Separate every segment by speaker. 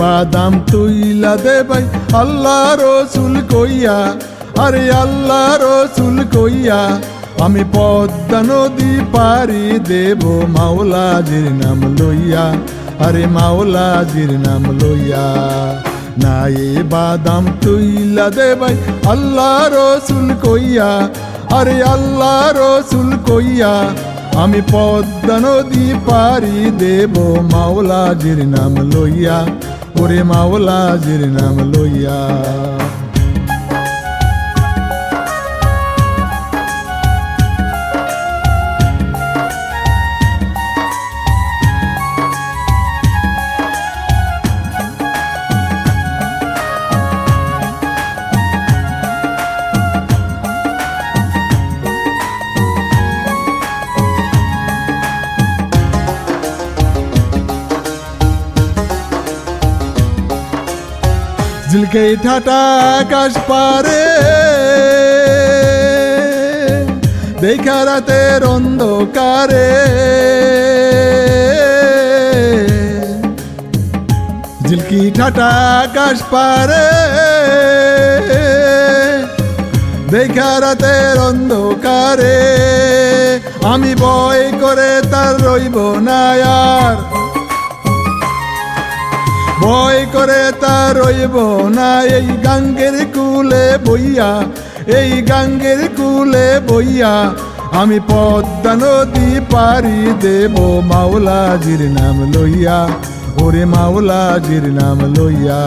Speaker 1: বাদাম তুইলা দে ভাই, আল্লাহ রসুল কইয়া, আরে আল্লাহ রসুল কইয়া, আমি পদ্মা নদী পারি দেব, মাওলাজির নাম লইয়া, আরে মাওলাজির নাম লইয়া। না, এ বাদাম তুইলা দে ভাই, আল্লাহ রসুল কইয়া, আরে আল্লাহ রসুল কইয়া আমি পদ্মা নদী পারি দেব মাওলাজির নাম লইয়া। ওরে মাওলাজির নাম লইয়া। ঝিলকে ঠাটা আকাশ পারে। দেখা রাতের অন্ধকারে। ঝিলকি ঠাটা আকাশ পারে। দেখা রাতের অন্ধকারে। আমি বই করে তার রইব না আর। ভয় করে তা রইব না। এই গাঙ্গের কুলে বইয়া, এই গাঙ্গের কুলে বইয়া আমি পদ্মা নদী পারি দেব। মাওলাজির নাম লইয়া, ওরে মাওলাজির নাম লইয়া।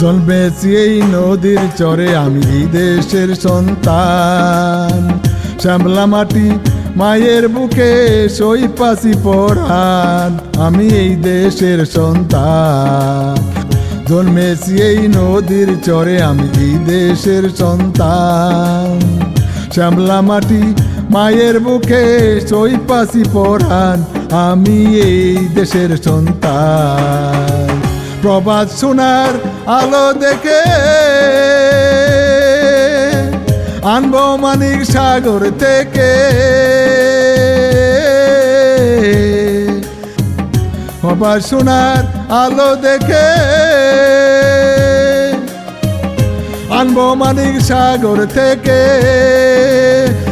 Speaker 1: জন্মেছি এই নদীর চরে আমি দেশের সন্তান। শ্যামলা মাটি মায়ের বুকে সই পাশি পড়ান আমি এই দেশের সন্তান। জন্মেছি এই নদীর চরে আমি দেশের সন্তান। শ্যামলা মাটি মায়ের বুকে সই পাশি পড়ান আমি এই দেশের সন্তান। প্রবাদ শোনার আলো দেখে আনব মানিক সাগর থেকে। প্রবাদ শোনার আলো দেখে আনব মানিক সাগর থেকে।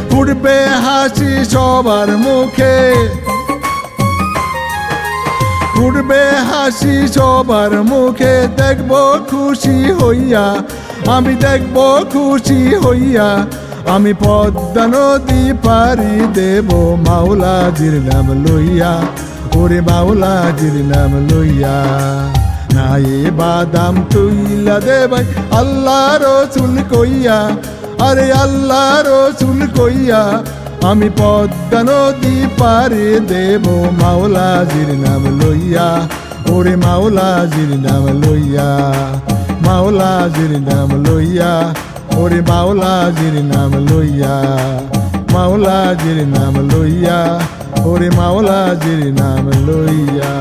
Speaker 1: ফুটবে হাসি সবার মুখে। উঠবে হাসি, সবার মুখে দেখব খুশি হইয়া। আমি দেখব খুশি হইয়া। আমি পদ্মা নদী পারি দেব, মাওলাজির নাম লইয়া। ওরে মাওলাজির নাম লইয়া। না এ বাদাম তুইলা দে ভাই, আল্লাহ রসুল কইয়া। আরে আল্লাহ রসুল কইয়া আমি পদ্মা নদী পারে দেব মাওলাজির নাম লইয়া। ওরে মাওলাজির নাম লইয়া, মাওলাজির নাম লইয়া, ওরে মাওলাজির নাম লইয়া, মাওলাজির নাম লইয়া, ওরে মাওলাজির নাম লইয়া।